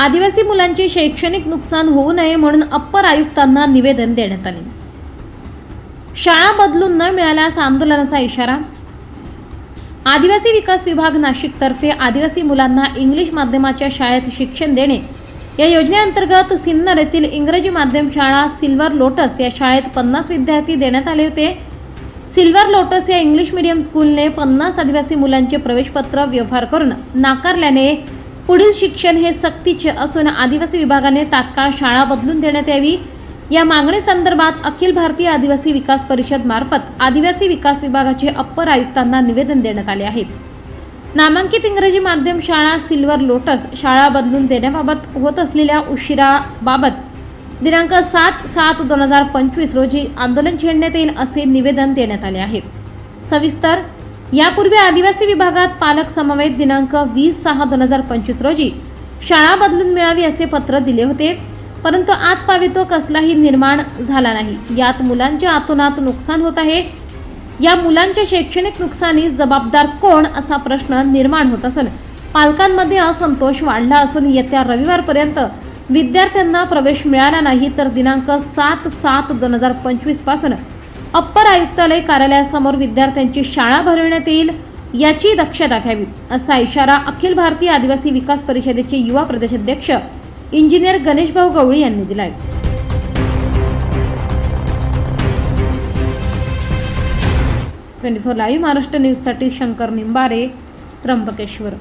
आदिवासी मुलांचे शैक्षणिक नुकसान होऊ नये म्हणून अप्पर आयुक्तांना निवेदन देण्यात आले. शाळा बदलून न मिळाल्यास आंदोलनाचा इशारा? आदिवासी विकास विभाग नाशिकतर्फे आदिवासी मुलांना इंग्लिश माध्यमाच्या शाळेत शिक्षण देणे. या योजनेअंतर्गत सिन्नर येथील इंग्रजी माध्यम शाळा सिल्वर लोटस या शाळेत पन्नास विद्यार्थी देण्यात आले होते. सिल्वर लोटस या इंग्लिश मीडियम स्कूलने पन्नास आदिवासी मुलांचे प्रवेशपत्र व्यवहार करून नाकारल्याने पुढील शिक्षण हे सक्तीचे असून आदिवासी विभागाने तात्काळ शाळा बदलून देण्यात यावी. या मागणीसंदर्भात अखिल भारतीय आदिवासी विकास परिषद मार्फत आदिवासी विकास विभागाचे अप्पर आयुक्तांना निवेदन देण्यात आले आहे. नामांकित इंग्रजी माध्यम शाळा सिल्वर लोटस शाळा बदलून देण्याबाबत होत असलेल्या उशिराबाबत दिनांक सात सात दोन हजार पंचवीस रोजी आंदोलन छेडण्यात येईल असे निवेदन देण्यात आले आहे. सविस्तर यापूर्वी आदिवासी विभागात पालक समवेत दिनांक वीस सहा दोन हजार पंचवीस रोजी शाळा बदलून मिळावी असे पत्र दिले होते. परंतु आज पावितो कसलाही निर्माण झाला नाही. यात मुलांचे आतोनात नुकसान होत आहे. या मुलांच्या शैक्षणिक नुकसानीस जबाबदार कोण असा प्रश्न निर्माण होत असून पालकांमध्ये असंतोष वाढला असून येत्या रविवारपर्यंत विद्यार्थ्यांना प्रवेश मिळाला नाही तर दिनांक सात सात दोन हजार पंचवीसपासून अप्पर आयुक्तालय कार्यालयासमोर विद्यार्थ्यांची शाळा भरविण्यात येईल याची दक्षता घ्यावी असा इशारा अखिल भारतीय आदिवासी विकास परिषदेचे युवा प्रदेशाध्यक्ष इंजिनियर गणेशभाऊ गवळी यांनी दिला आहे ट्वेंटी फोर लाईव्ह महाराष्ट्र न्यूजसाठी शंकर निंबारे त्र्यंबकेश्वर.